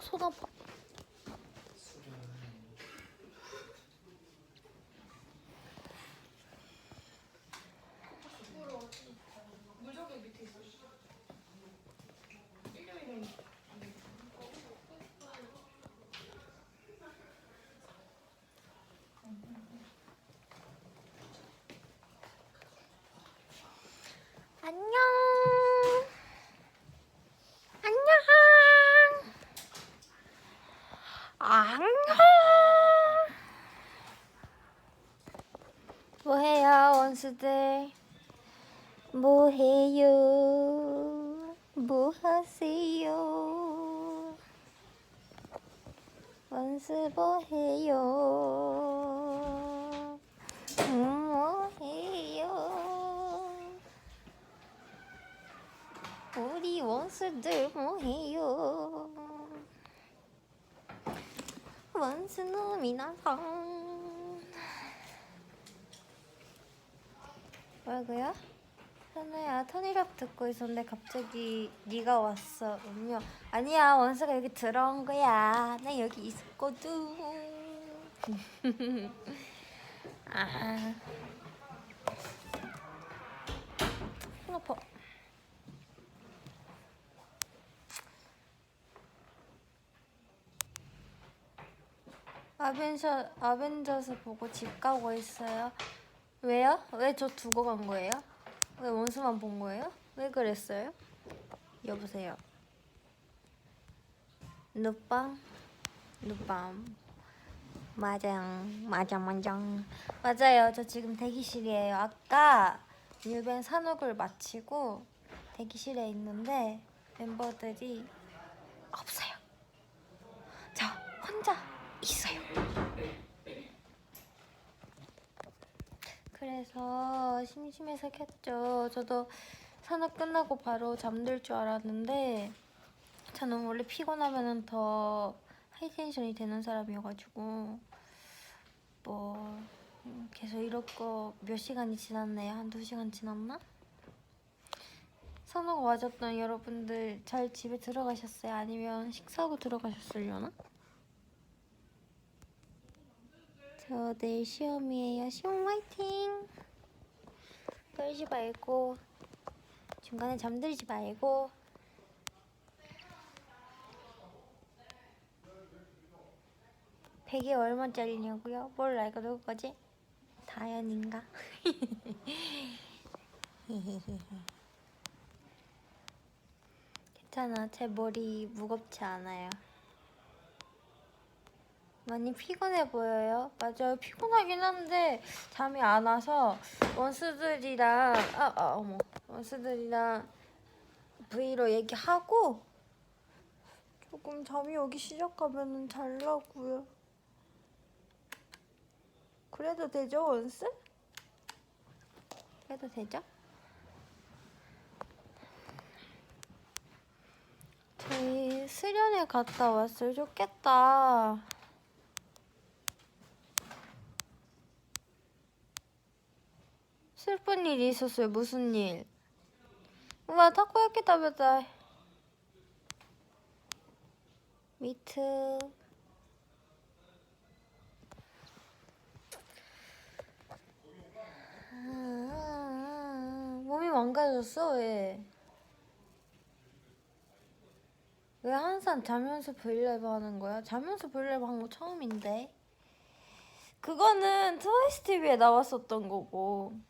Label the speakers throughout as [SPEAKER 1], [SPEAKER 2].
[SPEAKER 1] 손 아파. 안녕. 안녕. 원수들? 뭐해요? 뭐하세요? 원수 뭐해요? 음, 뭐해요? 우리 원수들 뭐해요? 원수놈이 나서 뭐라고요? 현우야 턴이랍 듣고 있었는데 갑자기 네가 왔어. 음료. 아니야 원수가 여기 들어온 거야. 나 여기 있었거든. 아. 손 아파 아벤셔, 아벤져스 보고 집 가고 있어요. 왜요? 왜 저 두고 간 거예요? 왜 원수만 본 거예요? 왜 그랬어요? 여보세요. 누빵? 누빵. 맞아요. 맞아, 맞아. 맞아요. 저 지금 대기실이에요. 아까 뉴벤 산옥을 마치고 대기실에 있는데 멤버들이 없어요. 저 혼자 있어요. 그래서 심심해서 켰죠. 저도 산업 끝나고 바로 잠들 줄 알았는데 저는 원래 피곤하면은 더 하이텐션이 되는 사람이어가지고 뭐 음, 계속 거몇 시간이 지났네요. 한 두 시간 지났나? 산업 와줬던 여러분들 잘 집에 들어가셨어요? 아니면 식사하고 들어가셨으려나? 저 내일 시험이에요. 시험 화이팅! 떨지 말고 중간에 잠들지 말고 베개 얼마짜리냐고요? 몰라 이거 누구 거지? 다현인가? 괜찮아 제 머리 무겁지 않아요. 많이 피곤해 보여요. 맞아요. 피곤하긴 한데 잠이 안 와서 원수들이랑 아, 아 어머 원수들이랑 브이로 얘기하고 조금 잠이 오기 시작하면은 잘라고요. 그래도 되죠 원스? 그래도 되죠? 저희 수련회 갔다 왔어요. 좋겠다. 슬픈 일이 있었어요. 무슨 일? 우와, 타코야키 다베다. 미트. 아, 몸이 망가졌어, 왜? 왜 항상 자면서 브이랩 하는 거야? 자면서 브이랩 한거 처음인데. 그거는 트와이스 TV에 나왔었던 거고.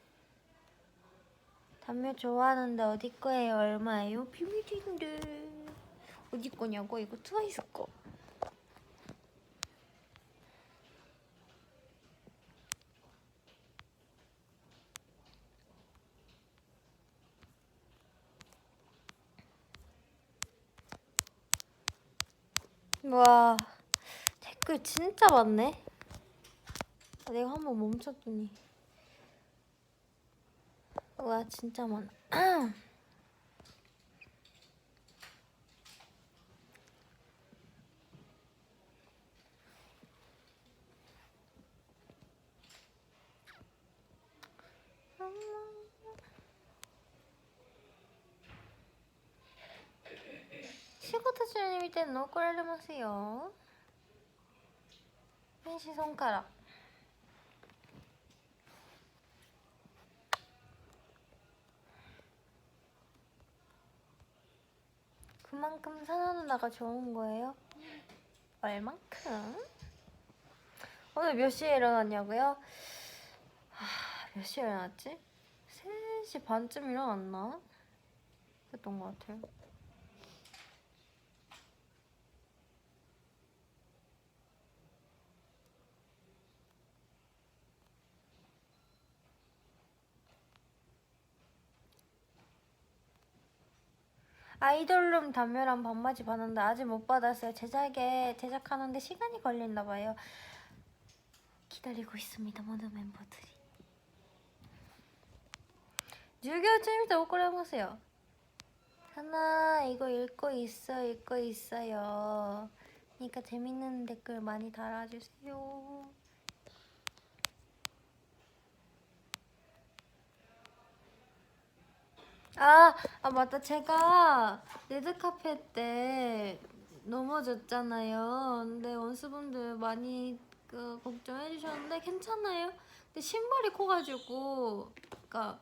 [SPEAKER 1] 담요 좋아하는데 어디 거예요? 얼마예요? 비밀인데 어디 거냐고 이거 트와이스 거 와 댓글 진짜 많네. 아, 내가 한번 멈췄더니 와 진짜 많아. 시고타주님일 땐 노코라를 마세요. 펜시 손가락. 그만큼 사나 누나가 좋은 거예요? 얼만큼? 오늘 몇 시에 일어났냐고요? 하, 몇 시에 일어났지? 3시 반쯤 일어났나? 그랬던 것 같아요. 아이돌룸 단멸한 반바지 받았는데 아직 못 받았어요. 제작에 제작하는데 시간이 걸린다 봐요. 기다리고 있습니다. 모든 멤버들이. 6개월 쯤이다 옷 그려보세요. 하나 이거 읽고 있어 읽고 있어요. 그러니까 재밌는 댓글 많이 달아주세요. 아, 아 맞다. 제가 레드카페 때 넘어졌잖아요. 근데 원수분들 많이 그 걱정해 주셨는데 괜찮아요. 근데 신발이 커가지고 그러니까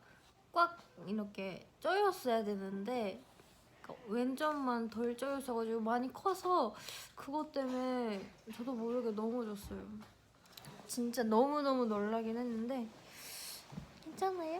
[SPEAKER 1] 꽉 이렇게 쪼였어야 되는데 그러니까 왼쪽만 덜 쪼였어가지고 많이 커서 그것 때문에 저도 모르게 넘어졌어요. 진짜 너무너무 놀라긴 했는데 괜찮아요?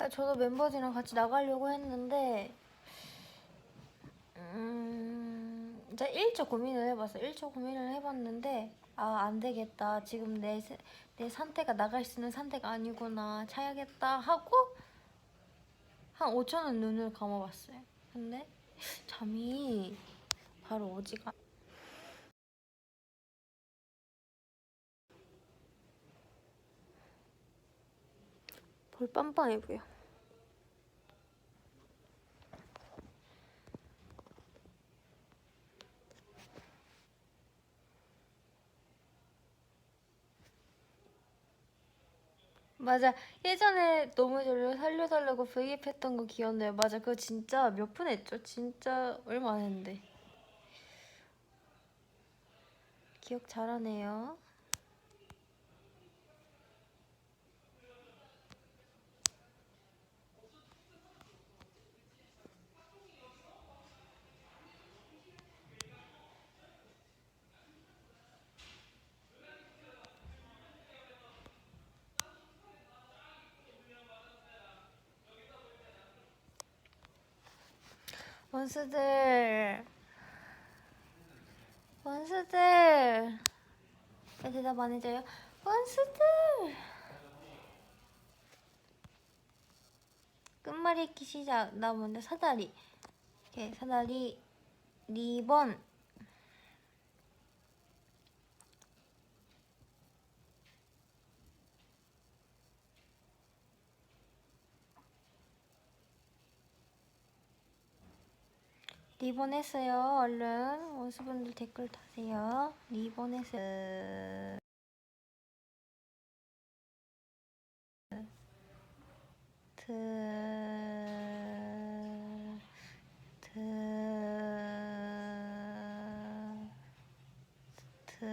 [SPEAKER 1] 아, 저도 멤버들이랑 같이 나가려고 했는데 음, 진짜 1초 고민을 해봤어요. 1초 고민을 해봤는데 아, 안 되겠다. 지금 내, 세- 내 상태가 나갈 수 있는 상태가 아니구나. 자야겠다 하고 한 5초는 눈을 감아봤어요. 근데 잠이 바로 오지가 볼 뻔뻔해 보여. 맞아. 예전에 너무 저를 살려달라고 V앱 했던 거 기억나요? 맞아. 그거 진짜 몇 분 했죠? 진짜 얼마 안 했는데. 기억 잘하네요. 원수들. 원수들. 왜 대답 안 해줘요? 원수들. 끝말잇기 시작. 나 먼저 사다리. 이렇게 사다리. 리본 리본 했어요. 얼른 원수분들 댓글 다세요. 리본 했어요. 드... 드... 드...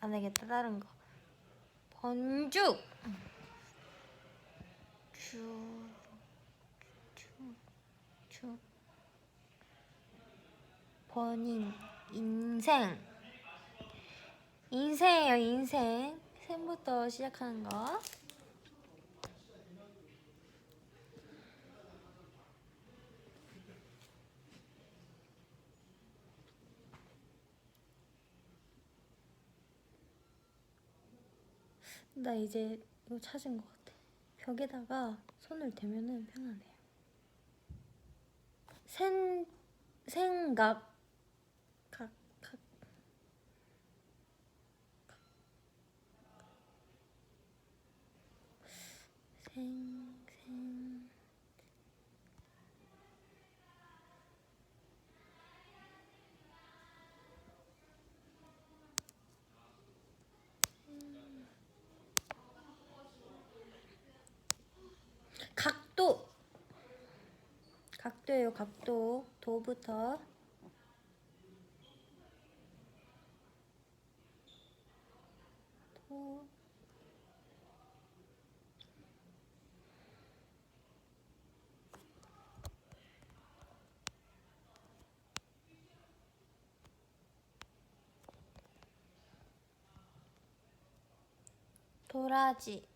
[SPEAKER 1] 안 되겠다 다른 거. 번죽. 주... 주... 주... 번인 인생. 인생이에요 인생. 샘부터 시작하는 거. 나 이제 이거 찾은 것 같아. 벽에다가 손을 대면은 편하네요. 생 생각 각, 각. 각도. 각도예요 각도. 도부터. 도 도라지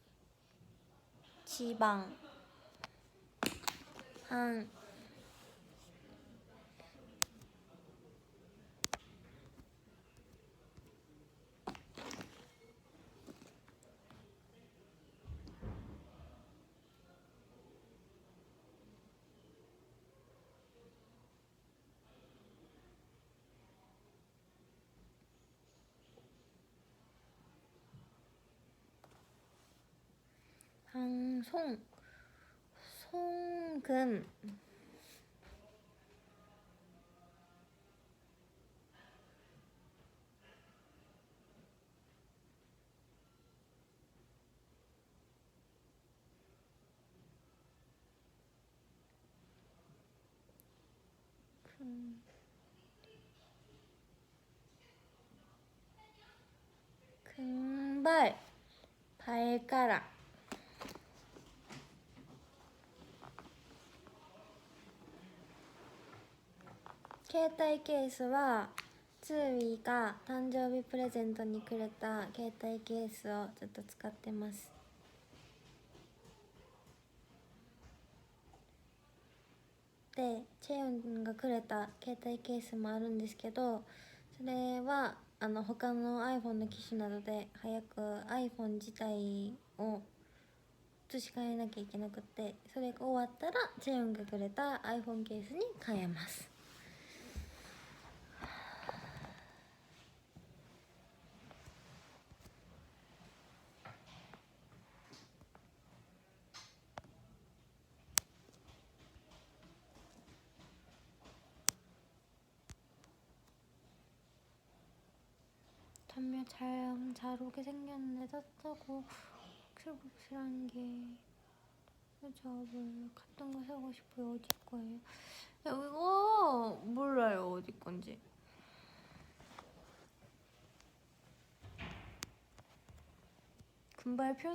[SPEAKER 1] 지방. 한 방송 송금. 금 금발 발가락 携帯ケースはツーウィーが誕生日プレゼントにくれた携帯ケースをちょっと使ってます。でチェヨンがくれた携帯ケースもあるんですけどそれはあの他の iPhone の機種などで早く iPhone 自体を移し替えなきゃいけなくってそれが終わったらチェヨンがくれた iPhone ケースに変えます。 잘, 잘 오게 생겼는데 따뜻하고 복슬복슬한 게 그래서 뭘 같은 거 사고 싶어요 어디 거예요? 야, 이거 몰라요 어디 건지 금발 표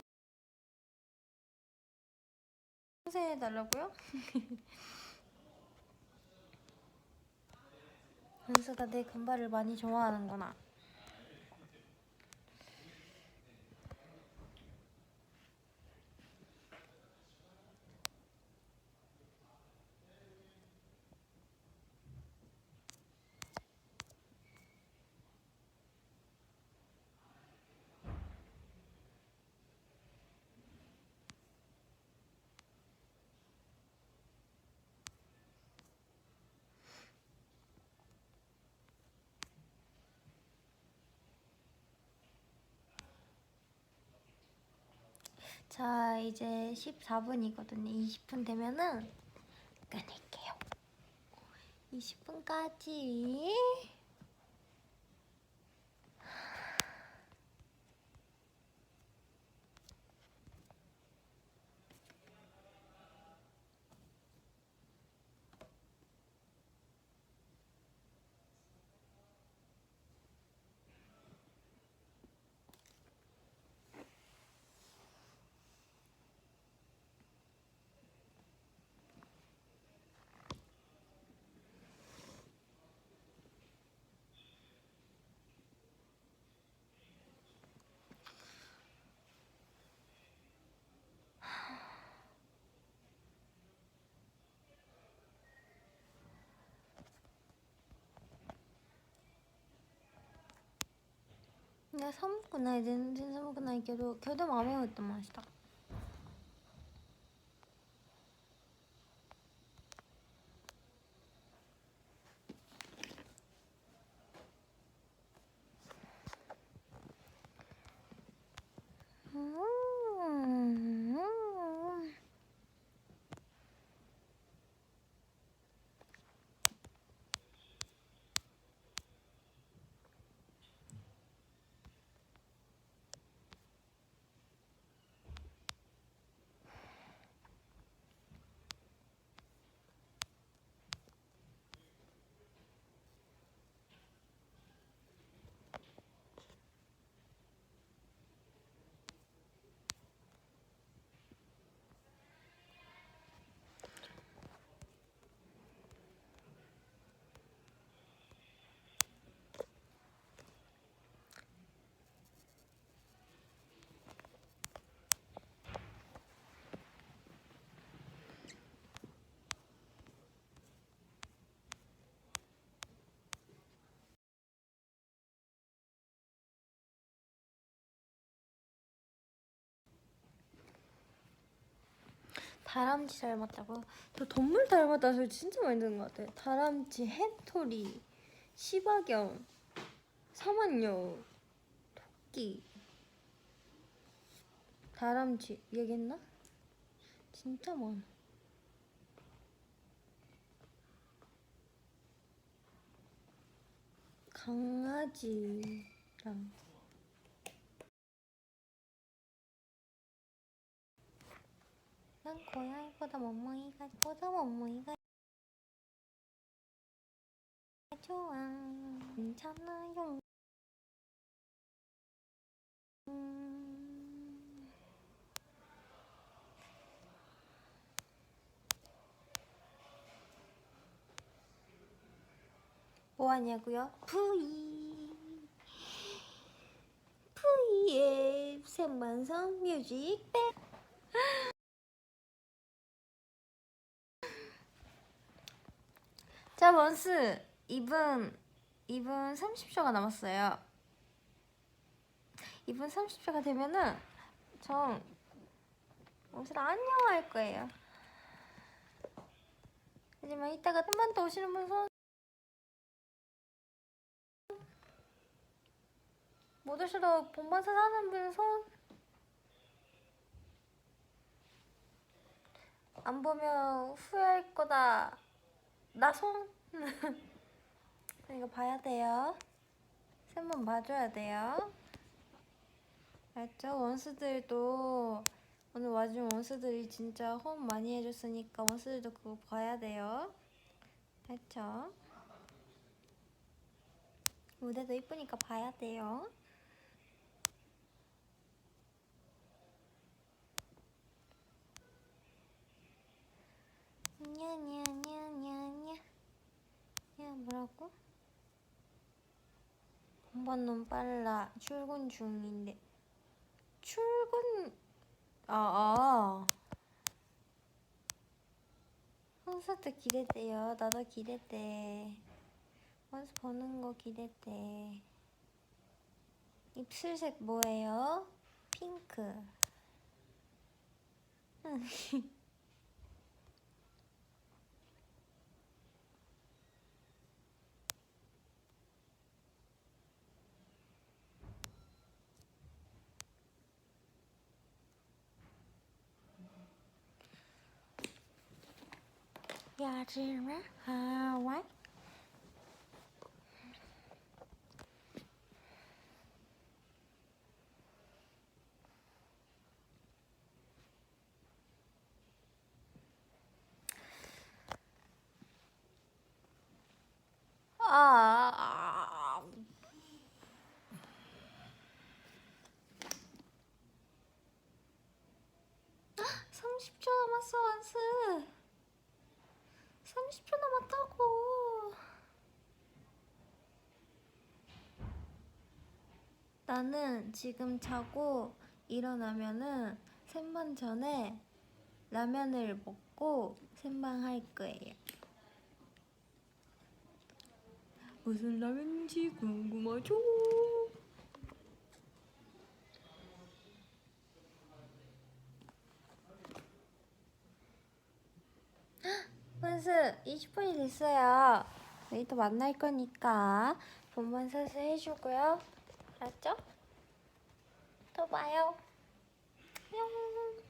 [SPEAKER 1] 생해달라고요? 은수가 내 금발을 많이 좋아하는구나 자, 이제 14분이거든요. 20분 되면은 끊을게요. 20분까지. いや寒くない。全然寒くないけど今日でも雨降ってました。 다람쥐 닮았다고? 저 동물 닮았다는 소리 진짜 많이 듣는 것 같아요 다람쥐, 해토리, 시바견, 사만여, 토끼 다람쥐 얘기했나? 진짜 많아 강아지랑 난 고양이보다 멍멍이가 보다 멍멍이가 좋아 괜찮아요 음. 뭐 하냐고요? 푸이 푸이의 생방송 뮤직뱅 자 원스 2분 2분 30초가 남았어요 2분 30초가 되면은 전 원스를 안녕 할 거예요 하지만 이따가 한 번 더 오시는 분 손. 못 오셔도 본반사 사는 분 손. 안 보면 후회할 거다. 나 손. 이거 봐야 돼요. 세 번 봐줘야 돼요. 알죠? 원스들도 오늘 와준 원스들이 진짜 호응 많이 해줬으니까 원스들도 그거 봐야 돼요. 알죠? 무대도 이쁘니까 봐야 돼요. 냐냐냐냐냐 3번 놈 빨라. 출근 중인데. 출근 아, 아. 콘서트 기대돼요. 나도 기대돼. 원수 보는 거 기대돼. 입술색 뭐예요? 핑크. 포기하지 마. 하와이. 아. 30초 남았어, 완스. 30초 남았다고. 나는 지금 자고 일어나면은 생방 전에 라면을 먹고 생방 할 거예요. 무슨 라면인지 궁금하죠? 원스 20분이 됐어요. 우리 또 만날 거니까 본번 서서 해주고요. 알았죠? 또 봐요. 안녕.